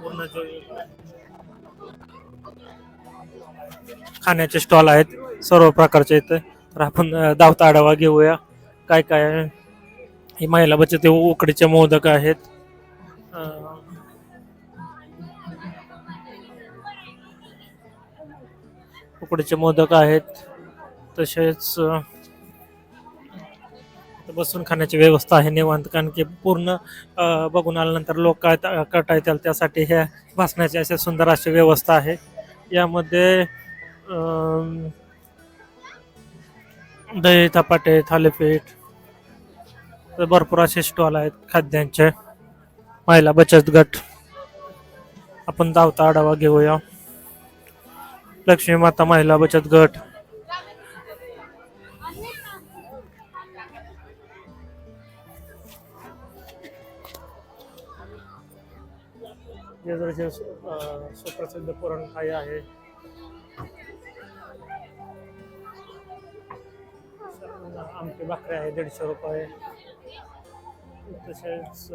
पूर्ण जो खाण्याचे स्टॉल आहेत सर्व प्रकारचे इथे. तर आपण धावता आढावा घेऊया. काय काय ही महिला बचत उकडीचे मोदक आहेत. उकडीचे मोदक आहेत. तसेच बसून खाण्याची व्यवस्था आहे निवांत कारण की पूर्ण बघून आल्यानंतर लोक काय करता येतील त्यासाठी ह्या बसण्याची अशी सुंदर अशी व्यवस्था आहे. यामध्ये दही धपाटे थालीपीठ तर भरपूर असे स्टॉल आहेत खाद्यांचे. महिला बचत गट. आपण धावता आढावा घेऊया. लक्ष्मी माता महिला बचत गट. जेजुरीचे सुप्रसिद्ध पुरणपोळी आहे. आमटी भाकरी आहे दीडशे रुपये. तसेच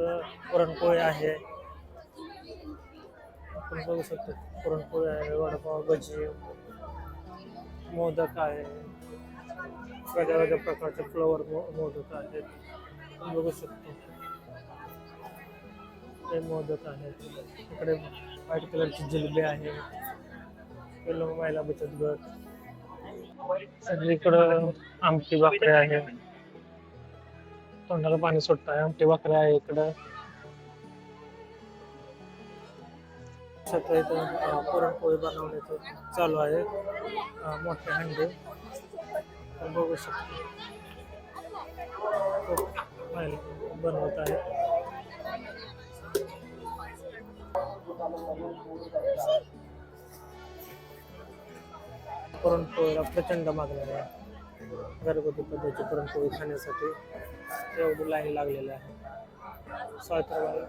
पुरणपोळी आहे. आपण बघू शकतो पुरणपोळी आहे वडापाव भजी मोदक आहे. वेगळ्या वेगळ्या प्रकारचे फ्लोवर मोदक आहेत. आपण बघू शकतो. ते मोदक आहेत. इकडे व्हाईट कलरचे जिलेबी आहे. येलो महिला बचत गट. सगळीकडं आमटी भाकरी आहे. तोंडाला पाणी सुटत आहे आमटी भाकरी आहे इकडं. सध्या इथं पुरणपोळी बनवण्याचं चालू आहे. मोठे हंडे. बघू शकतो. बनवत आहे. पुरणपोळीला प्रचंड मागणी आहे. घरगुती पद्धतीची पुरणपोळी खाण्यासाठी एवढी लाईन लागलेली आहे. सावित्रीबाई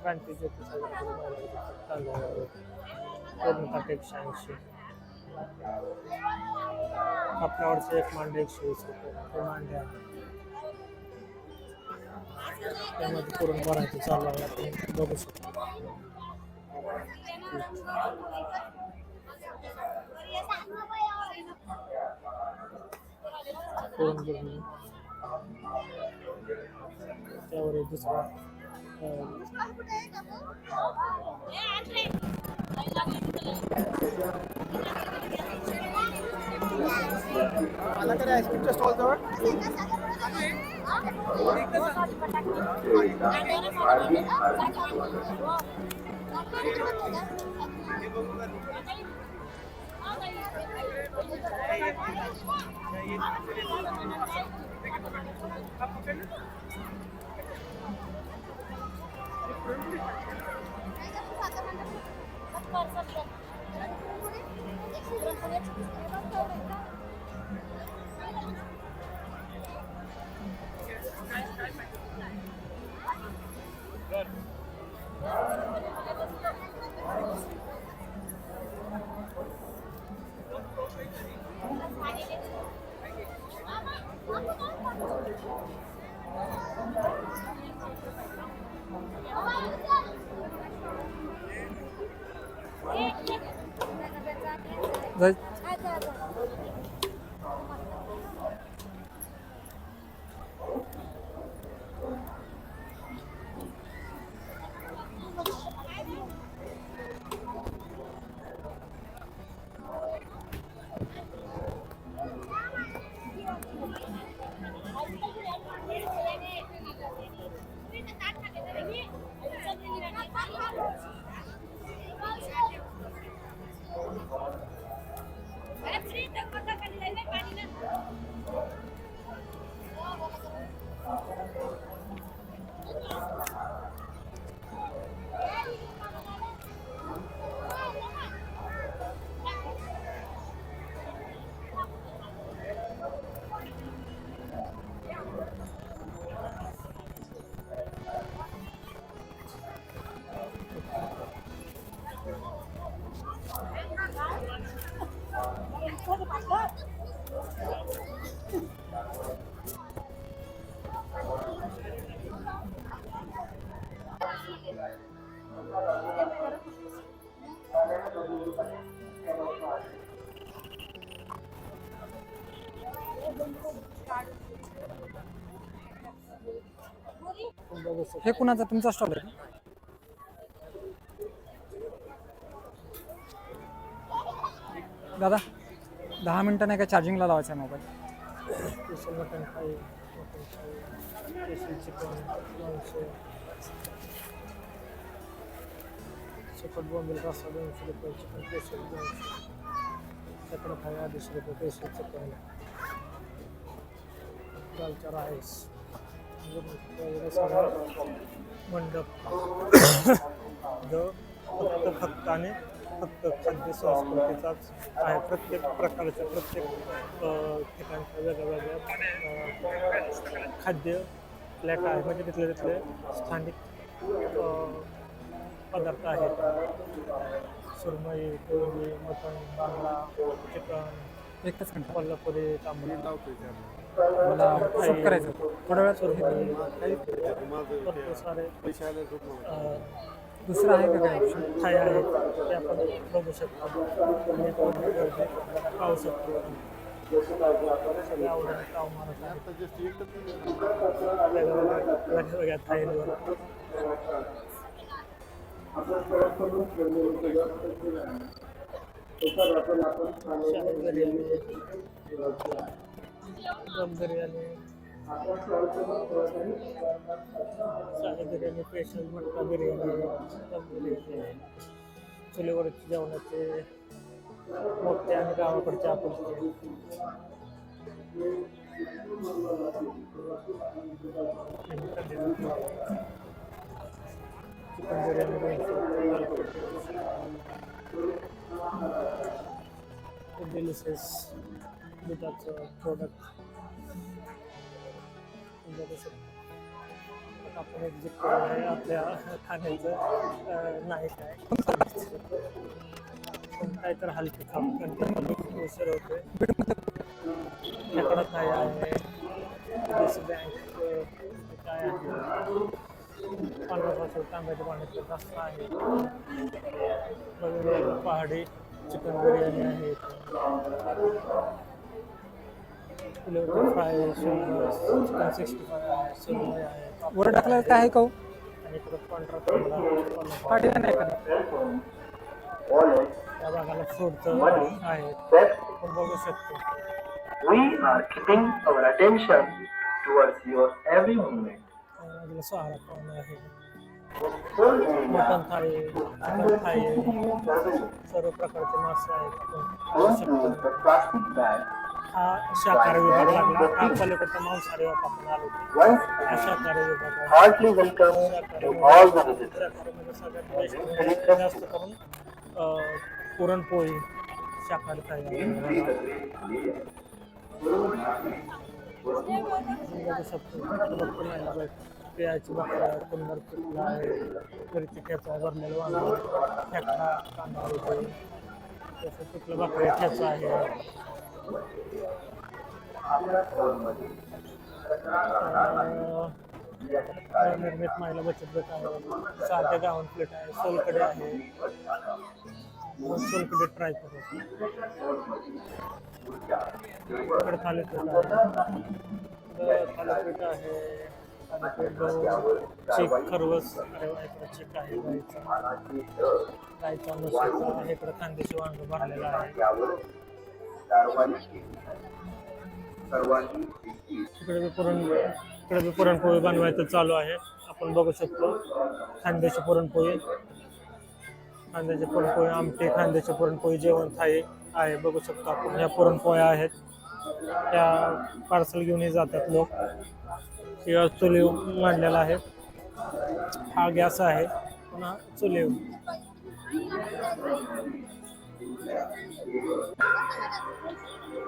क्रांती ज्योती सावित्रीबाई पूर्ण एकशे ऐंशी. कापडावरचे एक मांडे एकशे वीस रुपये. मांडे आहे. त्यामध्ये पुरण भरायचं चालू आहे. आपण बघू शकतो. पुरण भरून त्यावर एक दुसरा अं, Good. हे कुणाचा तुमचा स्टॉल आहे दादा दहा मिनटं नाही का चार्जिंगला लावायचा आहे मोबाईल मटन चिकन दोनशे रुपये चिकन दालचा राईस वगैरे मंडप फक्त आणि फक्त खाद्य संस्कृतीचाच आहे. प्रत्येक प्रकारच्या प्रत्येक ठिकाणच्या वेगळ्या वेगळ्या खाद्य फ्लॅट आहे. म्हणजे तिथले तिथले स्थानिक पदार्थ आहेत. सुरमई कोळंबी मटण बांगडा चिकन एकच मिनिट. कोल्हापुरी तांबडी. मला शूट करायचं. थोड्या भरपूर सारे अ, दुसरं आहे का काय ऑप्शन काय आहे ते आपण बघू शकतो. आणि पूर्ण गर्दी पाहू शकतो. सगळ्या वेगवेगळ्या थाईंवर शाही बिर्याणी दम बिर्याणी शाही बिर्याणी स्पेशल मटका बिर्याणी दम बिर्याणी चुलीवरचे जेवणाचे मोठे आणि गावाकडचे आपण चिकन बिर्याणी डिलिशियस दुधाचं प्रोडक्ट आपण एक्झिट करून आहे आपल्या खाण्याचं नाही काय काय तर हलके काम कंटिन्यू उशीर होते खेकडा काय आहे बँक काय आहे पांढरा पासून तांब्याच्या पाण्याचं रस्ता आहे पहाडी चिकन बिर्याणी आहे kilometre fry chicken sixty five आहे सुरमई आहे वर टाकलं काय आहे का हो? आणि इकडं पांढरा तांबडा कोल्हापूर. पाठीला नाही का त्या भागाला फ्रूटचं आहे आपण बघू शकतो We are keeping our attention towards your every movement. त्या बाजूला सहारा पाहुणा आहे Full area mutton thali chicken thali सर्व प्रकारचे मासे आहेत आपण पाहू don't शकतो use the plastic bag हा शाकाहारी विभाग लागला. हा पलीकडचा मांसाहारी विभाग आलो हा. शाकाहारी विभाग सगळ्यात बेस्ट म्हणजे जास्त करून पुरणपोळी शाकाहारी लागत. पेयाची भाकऱ्या कुंदर पिठला आहे. घरची ठेचा भरलेलं वांग खेकडा कांदा वगैरे तसं पिठलं भाकरी ठेचा आहे. निर्मित महिला बचत गट आहे साध्या गावन प्लेट आहे सोलकडे आहे. सोलकडे ट्राय करू. थालीपीठ आहे. इकडं थालीपीठ आहे. चेक खरवस अरे वा, आहे गाईचा. गाईचा मसाला आहे इकडं कांद्याची वांग भरलेला आहे. इकडे बी पुरण इकडे बी पुरणपोळी बनवायचं चालू आहे. आपण बघू शकतो. खांद्याची पुरणपोळी. खांद्याची पुरणपोळी आमटी खांद्याची पुरणपोळी जेवण थाळी आहे. बघू शकतो आपण. ह्या पुरणपोळ्या आहेत. त्या पार्सल घेऊनही जातात लोक. किंवा चुली मांडलेला आहे. हा गॅस आहे. पुन्हा चुली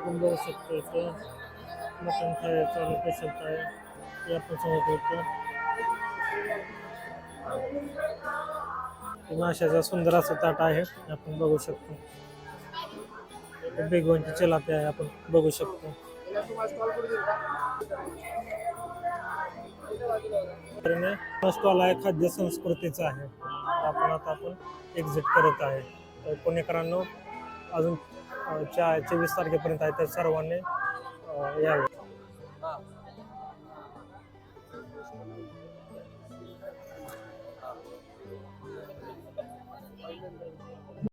बघू शकतो इथं. मटण थाळी चालू आहे थाळी हे आपण समजतो माशाचा सुंदर असं ताट आहे आपण बघू शकतो. बेगवांची चलाते आहे आपण बघू शकतो. स्टॉल आहे खाद्य संस्कृतीचा आहे. आपण आता आपण एक्झिट करत आहे. तर पुणेकरांनो अजून चार चोवीस तारखेपर्यंत आहे तर सर्वांनी यावे.